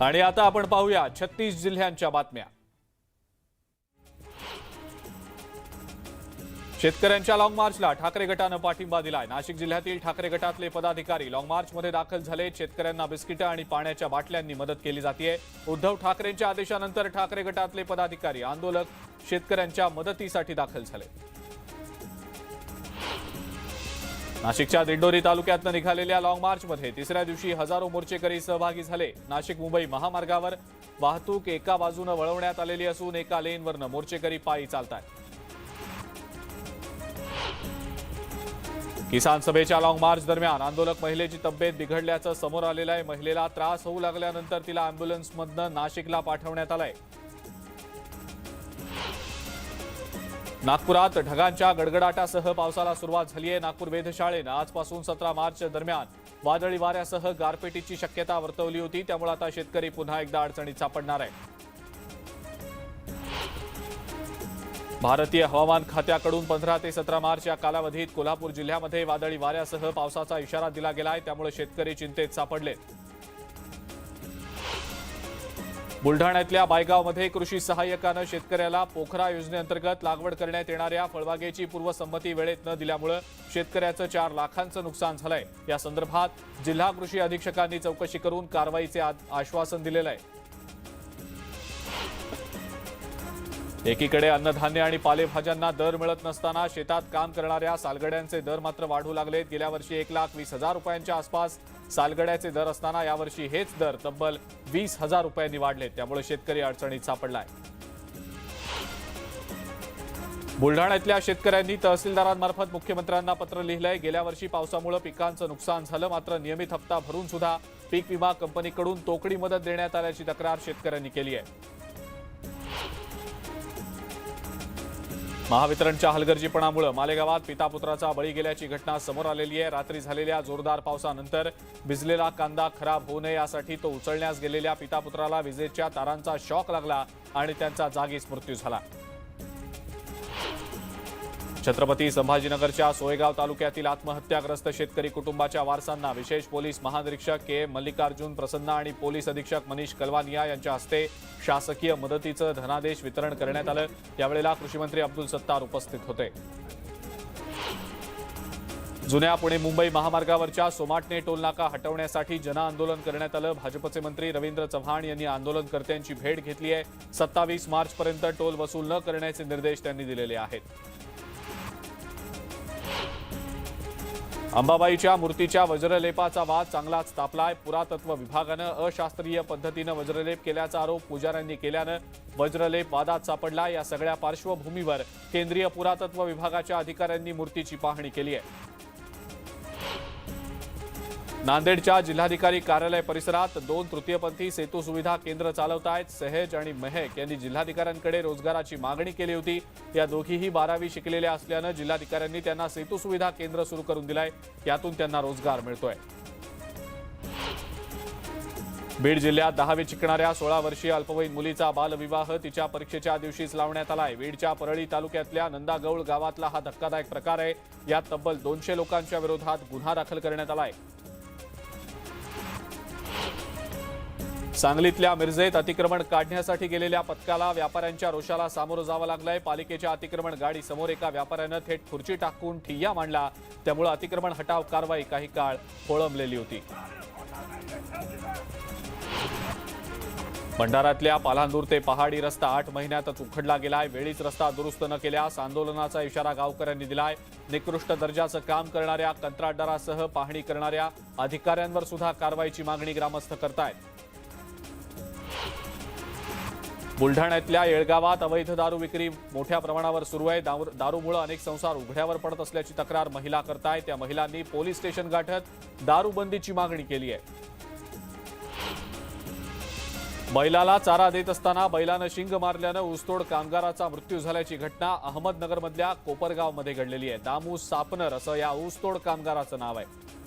आणि आता आपण पाहूया छत्तीस जिल्ह्यांच्या बातम्या. शेतकऱ्यांच्या लाँग मार्चला ठाकरे गटानं पाठिंबा दिलाय. नाशिक जिल्ह्यातील ठाकरे गटातले पदाधिकारी लाँग मार्चमध्ये दाखल झाले. शेतकऱ्यांना बिस्किटं आणि पाण्याच्या बाटल्यांनी मदत केली जाते उद्धव ठाकरेंच्या आदेशानंतर ठाकरे गटातले पदाधिकारी आंदोलक शेतकऱ्यांच्या मदतीसाठी दाखल झाले. नाशिकच्या दिंडोरी तालुक्यात निघालेल्या लाँग मार्चमध्ये तिसऱ्या दिवशी हजारो मोर्चेकरी सहभागी झाले. नाशिक मुंबई महामार्गावर वाहतूक एका बाजूनं वळवण्यात आलेली असून एका लेनवरनं मोर्चेकरी पायी चालतात किसान सभेच्या लाँग मार्च दरम्यान आंदोलक महिलेची तब्येत बिघडल्याचं समोर आलेलं आहे महिलेला त्रास होऊ लागल्यानंतर तिला अँब्युलन्समधनं नाशिकला पाठवण्यात आलंय. नागपुरात ढगांच्या गडगडाटासह पावसाला सुरुवात झाली आहे. नागपूर वेधशाळेनं आजपासून सतरा मार्च दरम्यान वादळी वाऱ्यासह गारपेटीची शक्यता वर्तवली होती. त्यामुळे आता शेतकरी पुन्हा एकदा अडचणीत सापडणार आहे भारतीय हवामान खात्याकडून पंधरा ते सतरा मार्च या कालावधीत कोल्हापूर जिल्ह्यामध्ये वादळी वाऱ्यासह पावसाचा इशारा दिला गेला आहे त्यामुळे शेतकरी चिंतेत सापडले बुलढाण्यातल्या बायगावमध्ये कृषी सहाय्यकानं शेतकऱ्याला पोखरा योजनेअंतर्गत लागवड करण्यात येणाऱ्या फळबागेची पूर्वसंमती वेळेत न दिल्यामुळं शेतकऱ्याचं चार लाखांचं नुकसान झालंय. या संदर्भात जिल्हा कृषी अधीक्षकांनी चौकशी करून कारवाईचे आश्वासन दिलेलं आहे एकीकडे अन्नधान्य आणि पालेभाज्यांना दर मिळत नसताना शेतात काम करणाऱ्या सालगड्यांचे दर मात्र वाढू लागलेत. गेल्या वर्षी एक लाख वीस हजार रुपयांच्या आसपास सालगड्याचे दर असताना यावर्षी हेच दर तब्बल वीस हजार रुपयांनी वाढलेत त्यामुळे शेतकरी अडचणीत सापडलाय. बुलढाण्यातल्या शेतकऱ्यांनी तहसीलदारांमार्फत मुख्यमंत्र्यांना पत्र लिहिलंय. गेल्या वर्षी पावसामुळे पिकांचं नुकसान झालं. मात्र नियमित हप्ता भरून सुद्धा पीक विमा कंपनीकडून तोकडी मदत देण्यात आल्याची तक्रार शेतकऱ्यांनी केली आहे. महावितरणच्या हलगर्जीपणामुळे मालेगावात पिता पुत्राचा बळी गेल्याची घटना समोर आलेली आहे. रात्री झालेल्या जोरदार पावसानंतर भिजलेला कांदा खराब होऊ नये यासाठी तो उचलण्यास गेलेल्या पिता पुत्राला विजेच्या तारांचा शॉक लागला आणि त्यांचा जागीच मृत्यू झाला. छत्रपती संभाजीनगरच्या सोयगाव तालुक्यातील आत्महत्याग्रस्त शेतकरी कुटुंबाच्या वारसांना विशेष पोलीस महानिरीक्षक के. मल्लिकार्जुन प्रसन्ना आणि पोलीस अधीक्षक मनीष कलवानिया यांच्या हस्ते शासकीय मदतीचं धनादेश वितरण करण्यात आलं. यावेळेला कृषीमंत्री अब्दुल सत्तार उपस्थित होते. जुन्या पुणे मुंबई महामार्गावरच्या सोमाटणे टोलनाका हटवण्यासाठी जनआंदोलन करण्यात आलं. भाजपचे मंत्री रवींद्र चव्हाण यांनी आंदोलनकर्त्यांची भेट घेतली आहे. सत्तावीस मार्चपर्यंत टोल वसूल न करण्याचे निर्देश त्यांनी दिलेले आहेत. अंबाबाईच्या मूर्तीच्या वज्रलेपाचा वाद चांगलाच तापलाय. पुरातत्व विभागानं अशास्त्रीय पद्धतीनं वज्रलेप केल्याचा आरोप पुजाऱ्यांनी केल्यानं वज्रलेप वादात सापडला या सगळ्या पार्श्वभूमीवर केंद्रीय पुरातत्व विभागाच्या अधिकाऱ्यांनी मूर्तीची पाहणी केली आहे. नांदेडच्या जिल्हाधिकारी कार्यालय परिसरात दोन तृतीयपंथी सेतू सुविधा केंद्र चालवत आहेत सहेज आणि महक यांनी जिल्हाधिकाऱ्यांकडे रोजगाराची मागणी केली होती. या दोघीही बारावी शिकलेल्या असल्यानं जिल्हाधिकाऱ्यांनी त्यांना सेतू सुविधा केंद्र सुरू करून दिलाय. यातून त्यांना रोजगार मिळतोय. बीड जिल्ह्यात दहावी शिकणाऱ्या सोळा वर्षीय अल्पवयीन मुलीचा बालविवाह तिच्या परीक्षेच्या दिवशीच लावण्यात आलाय. बीडच्या परळी तालुक्यातल्या नंदागौळ गावातला हा धक्कादायक प्रकार आहे. यात तब्बल दोनशे लोकांच्या विरोधात गुन्हा दाखल करण्यात आलाय. सांगलीतल्या मिरजेत अतिक्रमण काढण्यासाठी गेलेल्या पथकाला व्यापाऱ्यांच्या रोषाला सामोरं जावं लागलंय. पालिकेच्या अतिक्रमण गाडी समोर एका व्यापाऱ्यानं थेट खुर्ची टाकून ठिय्या मांडला. त्यामुळे अतिक्रमण हटाव कारवाई काही काळ खोळंबलेली होती. भंडाऱ्यातल्या पालांदूर ते पहाडी रस्ता आठ महिन्यातच उखडला गेलाय. वेळीच रस्ता दुरुस्त न केल्यास आंदोलनाचा इशारा गावकऱ्यांनी दिलाय. निकृष्ट दर्जाचं काम करणाऱ्या कंत्राटदारासह पाहणी करणाऱ्या अधिकाऱ्यांवर सुद्धा कारवाईची मागणी ग्रामस्थ करतायत. बुलढाण्यातल्या येळगावात अवैध दारू विक्री मोठ्या प्रमाणावर सुरू आहे. दारू- दारूमुळे अनेक संसार उघड्यावर पडत असल्याची तक्रार महिला करताय त्या महिलांनी पोलीस स्टेशन गाठत दारूबंदीची मागणी केली आहे. बैलाला चारा देत असताना बैलानं शिंग मारल्यानं ऊसतोड कामगाराचा मृत्यू झाल्याची घटना अहमदनगरमधल्या कोपरगावमध्ये घडलेली आहे. दामू सापनर असं या ऊसतोड कामगाराचं नाव आहे.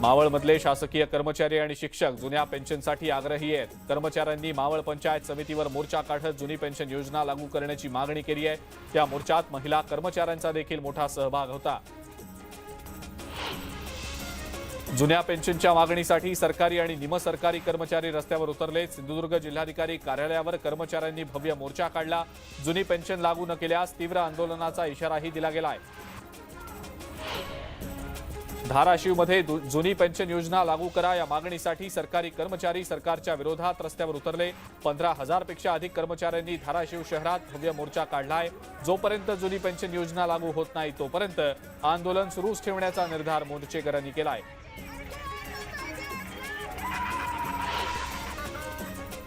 मावळमधले शासकीय कर्मचारी आणि शिक्षक जुन्या पेन्शनसाठी आग्रही आहेत. कर्मचाऱ्यांनी मावळ पंचायत समितीवर मोर्चा काढत जुनी पेन्शन योजना लागू करण्याची मागणी केली आहे. त्या मोर्चात महिला कर्मचाऱ्यांचा देखील मोठा सहभाग होता. जुन्या पेन्शनच्या मागणीसाठी सरकारी आणि निमसरकारी कर्मचारी रस्त्यावर उतरले. सिंधुदुर्ग जिल्हाधिकारी कार्यालयावर कर्मचाऱ्यांनी भव्य मोर्चा काढला. जुनी पेन्शन लागू न केल्यास तीव्र आंदोलनाचा इशाराही दिला गेला आहे धाराशिवमध्ये दु- जुनी पेन्शन योजना लागू करा. या मागणीसाठी सरकारी कर्मचारी सरकारच्या विरोधात रस्त्यावर उतरले. पंधरा हजारपेक्षा अधिक कर्मचाऱ्यांनी धाराशिव शहरात भव्य मोर्चा काढलाय. जोपर्यंत जुनी पेन्शन योजना लागू होत नाही तोपर्यंत आंदोलन सुरूच ठेवण्याचा निर्धार मोर्चेकरांनी केलाय.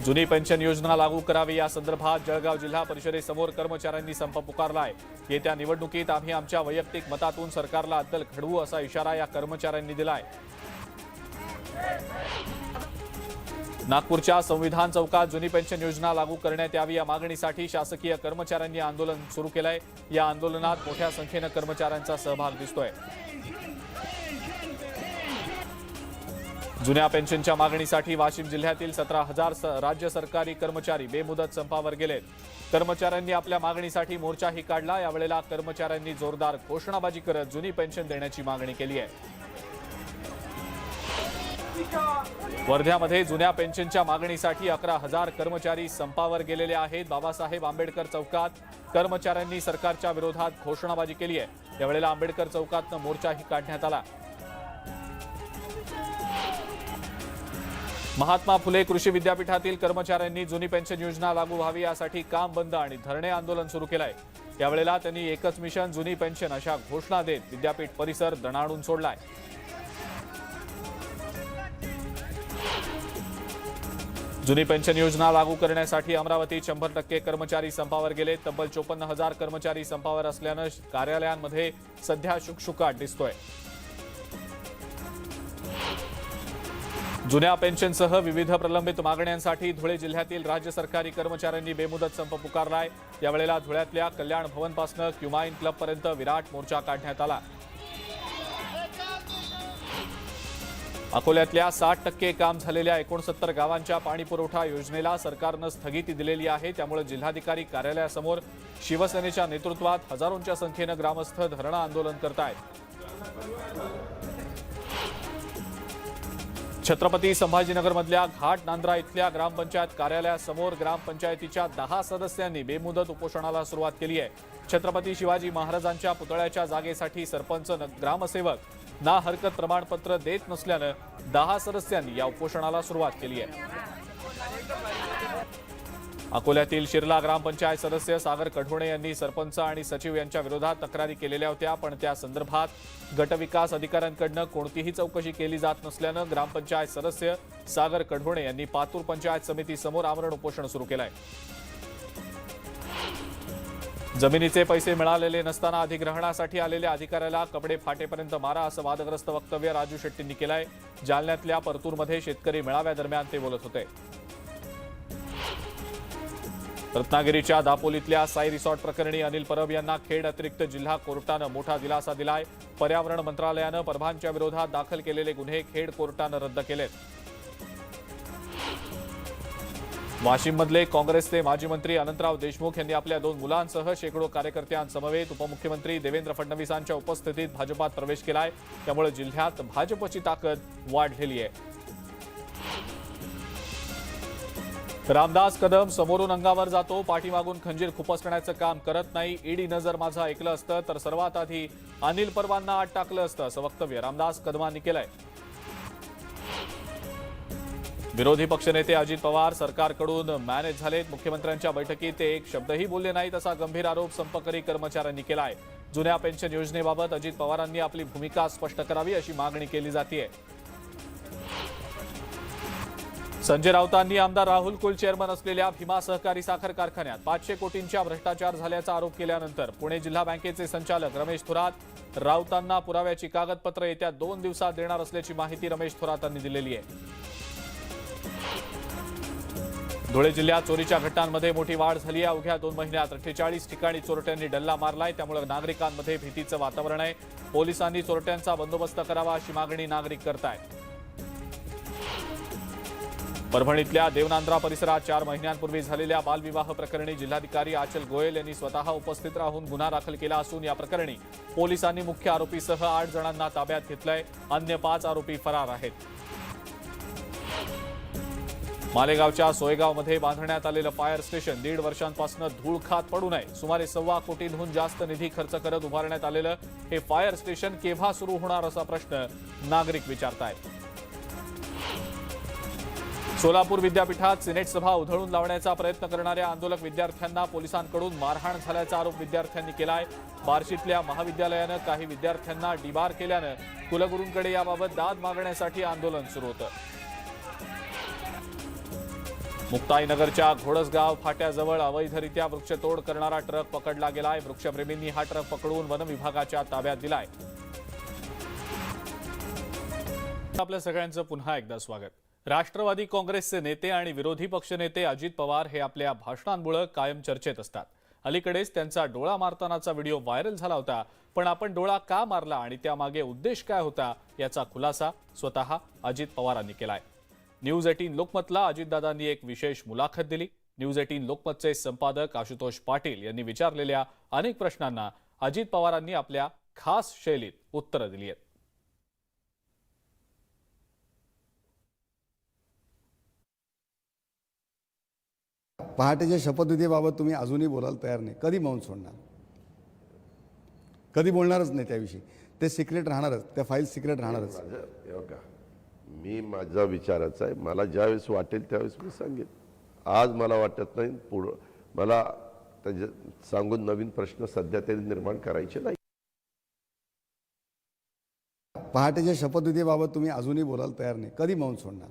जुनी पेन्शन योजना लागू करावी. या संदर्भात जळगाव जिल्हा परिषदेसमोर कर्मचाऱ्यांनी संप पुकारलाय. येत्या निवडणुकीत आम्ही आमच्या वैयक्तिक मतातून सरकारला अद्दल घडवू असा इशारा या कर्मचाऱ्यांनी दिलाय. नागपूरच्या संविधान चौकात जुनी पेन्शन योजना लागू करण्यात यावी या मागणीसाठी शासकीय कर्मचाऱ्यांनी आंदोलन सुरू केलंय. या आंदोलनात मोठ्या संख्येनं कर्मचाऱ्यांचा सहभाग दिसतोय. जुन्या पेन्शनच्या मागणीसाठी वाशिम जिल्ह्यातील सतरा हजार स- राज्य सरकारी कर्मचारी बेमुदत संपावर गेलेत कर्मचाऱ्यांनी आपल्या मागणीसाठी मोर्चाही काढला. यावेळेला कर्मचाऱ्यांनी जोरदार घोषणाबाजी करत जुनी पेन्शन देण्याची मागणी केली आहे. वर्ध्यामध्ये जुन्या पेन्शनच्या मागणीसाठी अकरा हजार कर्मचारी संपावर गेलेले आहेत. बाबासाहेब आंबेडकर चौकात कर्मचाऱ्यांनी सरकारच्या विरोधात घोषणाबाजी केली आहे. यावेळेला आंबेडकर चौकातनं मोर्चाही काढण्यात आला. महात्मा फुले कृषी विद्यापीठातील कर्मचाऱ्यांनी जुनी पेन्शन योजना लागू व्हावी यासाठी काम बंद आणि धरणे आंदोलन सुरू केलंय. त्यावेळेला त्यांनी एकच मिशन जुनी पेन्शन अशा घोषणा देत विद्यापीठ परिसर दणाणून सोडलाय. जुनी पेन्शन योजना लागू करण्यासाठी अमरावतीत शंभर टक्के कर्मचारी संपावर गेले. तब्बल चोपन्न हजार कर्मचारी संपावर असल्यानं कार्यालयांमध्ये सध्या शुकशुकाट दिसतोय. जुन्या पेन्शनसह विविध प्रलंबित मागण्यांसाठी धुळे जिल्ह्यातील राज्य सरकारी कर्मचाऱ्यांनी बेमुदत संप पुकारलाय. यावेळेला धुळ्यातल्या कल्याण भवनपासून क्युमाइन क्लबपर्यंत विराट मोर्चा काढण्यात आला. अकोल्यातल्या साठ टक्के काम झालेल्या एकोणसत्तर गावांच्या पाणीपुरवठा योजनेला सरकारनं स्थगिती दिलेली आहे. त्यामुळे जिल्हाधिकारी कार्यालयासमोर शिवसेनेच्या नेतृत्वात हजारोंच्या संख्येनं ग्रामस्थ धरणं आंदोलन करत आहेत छत्रपती संभाजीनगरमधल्या घाट नांद्रा इथल्या ग्रामपंचायत कार्यालयासमोर ग्रामपंचायतीच्या दहा सदस्यांनी बेमुदत उपोषणाला सुरुवात केली आहे. छत्रपती शिवाजी महाराजांच्या पुतळ्याच्या जागेसाठी सरपंच न- ग्रामसेवक ना हरकत प्रमाणपत्र देत नसल्यानं दहा सदस्यांनी या उपोषणाला सुरुवात केली आहे. अकोल्यातील शिरला ग्रामपंचायत सदस्य सागर कढोणे यांनी सरपंच आणि सचिव यांच्या विरोधात तक्रारी केलेल्या होत्या पण त्या संदर्भात गटविकास अधिकाऱ्यांकडनं कोणतीही चौकशी केली जात नसल्यानं ग्रामपंचायत सदस्य सागर कढोणे यांनी पातूर पंचायत समितीसमोर आमरण उपोषण सुरू केलंय. जमिनीचे पैसे मिळालेले नसताना अधिग्रहणासाठी आलेल्या अधिकाऱ्याला कपडे फाटेपर्यंत मारा असं वादग्रस्त वक्तव्य राजू शेट्टींनी केलंय. जालन्यातल्या परतूरमध्ये शेतकरी मेळाव्यादरम्यान ते बोलत होते. रत्नागिरीच्या दापोलीतल्या साई रिसॉर्ट प्रकरणी अनिल परब यांना खेड अतिरिक्त जिल्हा कोर्टानं मोठा दिलासा दिलाय. पर्यावरण मंत्रालयानं परभांच्या विरोधात दाखल केलेले गुन्हे खेड कोर्टानं रद्द केलेत. वाशिममधले काँग्रेसचे माजी मंत्री अनंतराव देशमुख यांनी आपल्या दोन मुलांसह शेकडो कार्यकर्त्यांसमवेत उपमुख्यमंत्री देवेंद्र फडणवीसांच्या उपस्थितीत भाजपात प्रवेश केलाय. त्यामुळे जिल्ह्यात भाजपची ताकद वाढलेली आहे. रामदास कदम समोरून अंगावर जातो पाठीमागून खंजीर खुपसण्याचं काम करत नाही. ईडीनं जर माझं ऐकलं असतं तर सर्वात आधी अनिल परवांना आत टाकलं असतं असं वक्तव्य रामदास कदमांनी केलंय. विरोधी पक्षनेते अजित पवार सरकारकडून मॅनेज झालेत. मुख्यमंत्र्यांच्या बैठकीत ते एक शब्दही बोलले नाहीत असा गंभीर आरोप संपकरी कर्मचाऱ्यांनी केलाय. जुन्या पेन्शन योजनेबाबत अजित पवारांनी आपली भूमिका स्पष्ट करावी अशी मागणी केली जाते संजय राऊतांनी आमदार राहुल कुल चेअरमन असलेल्या भीमा सहकारी साखर कारखान्यात पाचशे कोटींच्या भ्रष्टाचार झाल्याचा आरोप केल्यानंतर पुणे जिल्हा बँकेचे संचालक रमेश थोरात राऊतांना पुराव्याची कागदपत्र येत्या दोन दिवसात देणार असल्याची माहिती रमेश थोरातांनी दिलेली आहे. धुळे जिल्ह्यात चोरीच्या घटनांमध्ये मोठी वाढ झाली आहे. अवघ्या दोन महिन्यात अठ्ठेचाळीस ठिकाणी चोरट्यांनी डल्ला मारलाय. त्यामुळे नागरिकांमध्ये भीतीचं वातावरण आहे. पोलिसांनी चोरट्यांचा बंदोबस्त करावा अशी मागणी नागरिक करतायत. परभणीतल्या देवनांद्रा परिसरात चार महिन्यांपूर्वी झालेल्या बालविवाह प्रकरणी जिल्हाधिकारी आचल गोयल यांनी स्वतः उपस्थित राहून गुन्हा दाखल केला असून या प्रकरणी पोलिसांनी मुख्य आरोपीसह आठ जणांना ताब्यात घेतलंय अन्य पाच आरोपी फरार आहेत. मालेगावच्या सोयगावमध्ये बांधण्यात आलेलं फायर स्टेशन दीड वर्षांपासून धूळ खात पडू नये. सुमारे सव्वा कोटींहून जास्त निधी खर्च करत उभारण्यात आलेलं हे फायर स्टेशन केव्हा सुरू होणार असा प्रश्न नागरिक विचारतायत. सोलापूर विद्यापीठात सिनेट सभा उधळून लावण्याचा प्रयत्न करणाऱ्या आंदोलक विद्यार्थ्यांना पोलिसांकडून मारहाण झाल्याचा आरोप विद्यार्थ्यांनी केलाय. बार्शीतल्या महाविद्यालयानं काही विद्यार्थ्यांना डिबार केल्यानं कुलगुरूंकडे याबाबत दाद मागण्यासाठी आंदोलन सुरू होतं. मुक्ताईनगरच्या घोडसगाव फाट्याजवळ अवैधरित्या वृक्षतोड करणारा ट्रक पकडला गेलाय. वृक्षप्रेमींनी हा ट्रक पकडून वन विभागाच्या ताब्यात दिलाय. आपल्या सगळ्यांचं पुन्हा एकदा स्वागत. राष्ट्रवादी काँग्रेसचे नेते आणि विरोधी पक्षनेते अजित पवार हे आपल्या भाषणांमुळे कायम चर्चेत असतात. अलीकडेच त्यांचा डोळा मारतानाचा व्हिडिओ व्हायरल झाला होता पण आपण डोळा का मारला आणि त्यामागे उद्देश काय होता याचा खुलासा स्वतः अजित पवारांनी केलाय. न्यूज एटीन लोकमतला अजितदादांनी एक विशेष मुलाखत दिली. न्यूज एटीन लोकमतचे संपादक आशुतोष पाटील यांनी विचारलेल्या अनेक प्रश्नांना अजित पवारांनी आपल्या खास शैलीत उत्तरं दिली आहेत. पहाटेच्या शपथविधीबाबत तुम्ही अजूनही बोलायला तयार नाही. कधी मौन सोडणार? कधी बोलणारच नाही त्याविषयी. ते सिक्रेट राहणारच. त्या फाईल सिक्रेट राहणारच. मी माझा विचाराचा आहे. मला ज्यावेळेस वाटेल त्यावेळेस मी सांगेन. आज मला वाटत नाही पुढं मला त्याच्या सांगून नवीन प्रश्न सध्या तरी निर्माण करायचे नाही. पहाटेच्या शपथविधीबाबत तुम्ही अजूनही बोलायला तयार नाही. कधी मौन सोडणार?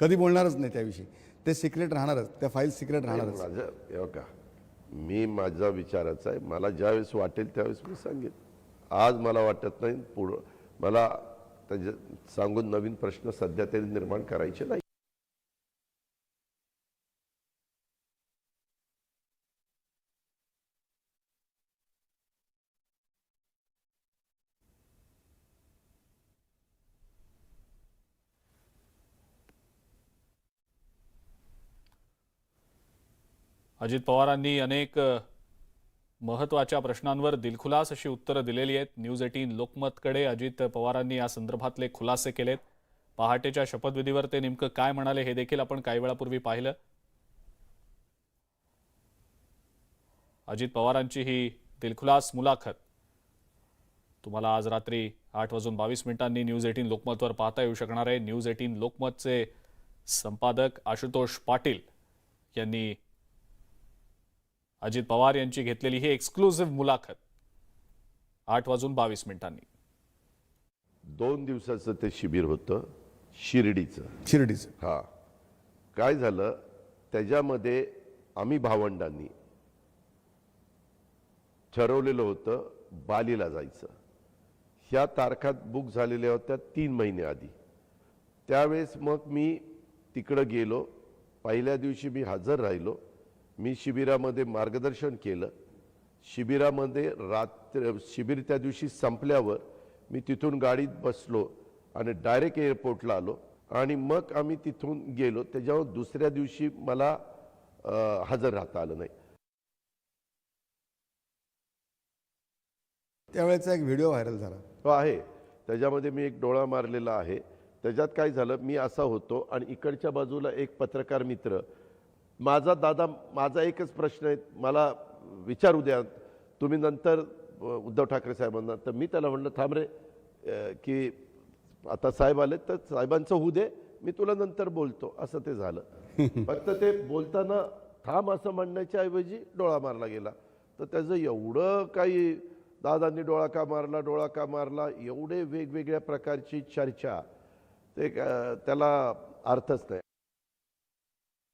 कधी बोलणारच नाही त्याविषयी. ते सिक्रेट राहणारच त्या फाईल सिक्रेट राहणारच. माझं हे बघा मी माझा विचाराचा आहे मला ज्यावेळेस वाटेल त्यावेळेस मी सांगेन. आज मला वाटत नाही पुढं मला त्याच्या सांगून नवीन प्रश्न सध्या तरी निर्माण करायचे नाही. अजित पवारांनी अनेक महत्त्वाच्या महत्त्वाच्या प्रश्नांवर दिलखुलास अशी उत्तरं दिलेली आहेत. न्यूज एटीन लोकमतकडे अजित पवारांनी या संदर्भातले खुलासे केलेत. पहाटेच्या शपथविधीवर ते नेमकं काय म्हणाले हे देखील आपण काही वेळापूर्वी पाहिलं. अजित पवारांची ही दिलखुलास मुलाखत. तुम्हाला आज रात्री आठ वाजून बावीस मिनिटांनी न्यूज एटीन लोकमतवर पाहता येऊ शकणार आहे. न्यूज एटीन लोकमतचे संपादक आशुतोष पाटील यांनी अजित पवार यांची घेतलेली ही एक्सक्लुझिव्ह मुलाखत. आठ वाजून बावीस मिनिटांनी. दोन दिवसाचं ते शिबिर होतं शिर्डीचं. शिर्डीचं. हा. काय झालं? त्याच्यामध्ये आम्ही भावंडांनी ठरवलेलं होतं बालीला जायचं. ह्या तारखात बुक झालेल्या होत्या तीन महिने आधी. त्यावेळेस मग मी तिकडं गेलो. पहिल्या दिवशी मी हजर राहिलो. मी शिबिरामध्ये मार्गदर्शन केलं. शिबिरामध्ये रात्र शिबिर त्या दिवशी संपल्यावर मी तिथून गाडीत बसलो आणि डायरेक्ट एअरपोर्टला आलो आणि मग आम्ही तिथून गेलो. त्याच्यावर दुसऱ्या दिवशी मला हजर राहता आलं नाही. त्यावेळेचा एक व्हिडिओ व्हायरल झाला. तो आहे. त्याच्यामध्ये मी एक डोळा मारलेला आहे. त्याच्यात काय झालं मी असा होतो आणि इकडच्या बाजूला एक पत्रकार मित्र माझा दादा माझा एकच प्रश्न आहे. मला विचारू द्या. तुम्ही नंतर उद्धव ठाकरे साहेबांना तर मी त्याला म्हणलं थांब रे की आता साहेब आले तर साहेबांचं होऊ दे. मी तुला नंतर बोलतो. असं ते झालं. फक्त ते बोलताना थांब असं म्हणण्याच्या ऐवजी डोळा मारला गेला. तर त्याचं एवढं काही दादांनी डोळा का मारला डोळा का मारला एवढे वेगवेगळ्या प्रकारची चर्चा. ते त्याला अर्थच नाही.